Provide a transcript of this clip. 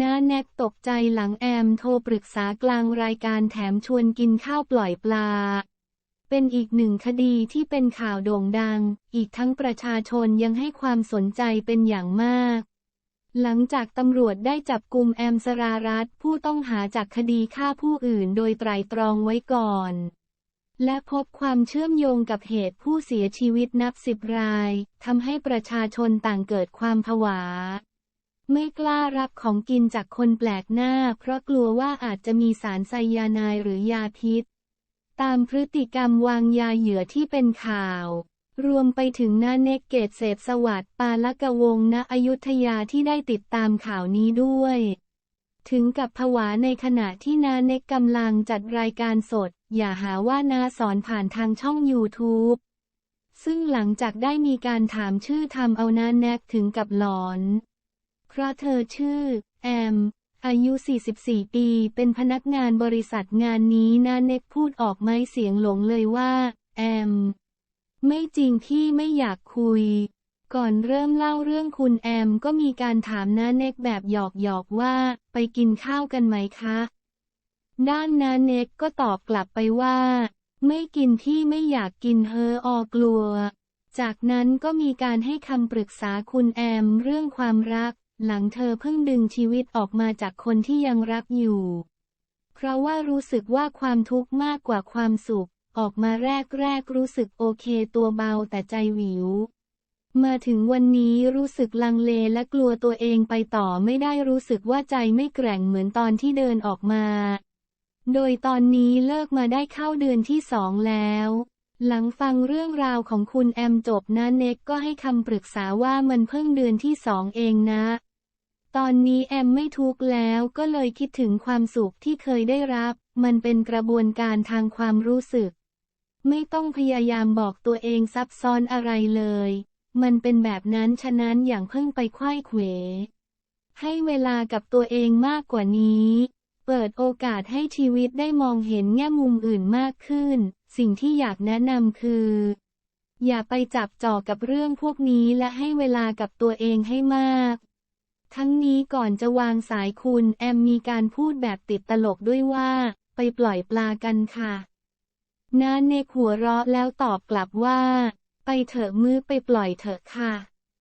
น้าแนกตกใจหลังแอมโทรปรึกษากลางรายการแถมชวนกินข้าวปล่อยปลา เป็นอีกหนึ่งคดีที่เป็นข่าวโด่งดัง อีกทั้งประชาชนยังให้ความสนใจเป็นอย่างมาก หลังจากตำรวจได้จับกลุ่มแอมสรารัตผู้ต้องหาจากคดีฆ่าผู้อื่นโดยไตรตรองไว้ก่อน และพบความเชื่อมโยงกับเหตุผู้เสียชีวิตนับสิบรายทำให้ประชาชนต่างเกิดความผวา ไม่กล้ารับของกินจากคนแปลกหน้า เพราะกลัวว่าอาจจะมีสารไซยาไนด์หรือยาพิษ ตามพฤติกรรมวางยาเหยื่อที่เป็นข่าว รวมไปถึงนาเนกเกตเสพสวัสดิ์ปาลกะวงณอยุธยาที่ได้ติดตามข่าวนี้ด้วย ถึงกับผวาในขณะที่นาเนกกำลังจัดรายการสด อย่าหาว่านาสอนผ่านทางช่อง YouTube ซึ่งหลังจากได้มีการถามชื่อทำเอานาแนกถึงกับหลอน เพราะเธอชื่อ แอม อายุ 44 ปี เป็นพนักงานบริษัทงานนี้นาเน็กพูดออกไม่เสียงหลงเลยว่า แอม ไม่จริงที่ไม่อยากคุย ก่อนเริ่มเล่าเรื่องคุณแอมก็มีการถามนาเน็กแบบหยอกๆว่า ไปกินข้าวกันไหมคะ ด้านนาเน็กก็ตอบกลับไปว่า ไม่กินที่ไม่อยากกินเฮอออกลัวจากนั้นก็มีการให้คำปรึกษาคุณแอมเรื่องความรัก หลังเธอเพิ่งดึงชีวิตออกมาจากคนที่ยังรักอยู่ เพราะว่ารู้สึกว่าความทุกข์มากกว่าความสุข ออกมาแรกแรกรู้สึกโอเคตัวเบาแต่ใจหวิว มาถึงวันนี้รู้สึกลังเลและกลัวตัวเองไปต่อไม่ได้รู้สึกว่าใจไม่แกร่งเหมือนตอนที่เดินออกมา โดยตอนนี้เลิกมาได้เข้าเดือนที่สองแล้วหลังฟังเรื่องราวของคุณแอมจบนะเน็กก็ให้คำปรึกษาว่ามันเพิ่งเดือนที่สองเองนะ ตอนนี้แอมไม่ทุกข์แล้วก็เลยคิดถึงความสุขที่เคยได้รับ มันเป็นกระบวนการทางความรู้สึก ไม่ต้องพยายามบอกตัวเองซับซ้อนอะไรเลย มันเป็นแบบนั้นฉะนั้นอย่างเพิ่งไปไขว้เขว ให้เวลากับตัวเองมากกว่านี้ เปิดโอกาสให้ชีวิตได้มองเห็นแง่มุมอื่นมากขึ้น สิ่งที่อยากแนะนำคือ อย่าไปจับจ่อกับเรื่องพวกนี้และให้เวลากับตัวเองให้มาก ทั้งนี้ก่อนจะวางสายคุณแอมมีการพูดแบบติดตลกด้วยว่า ไปปล่อยปลากันค่ะน้าเนกหัวเราะแล้วตอบกลับว่า ไปเถอะมือไปปล่อยเถอะค่ะ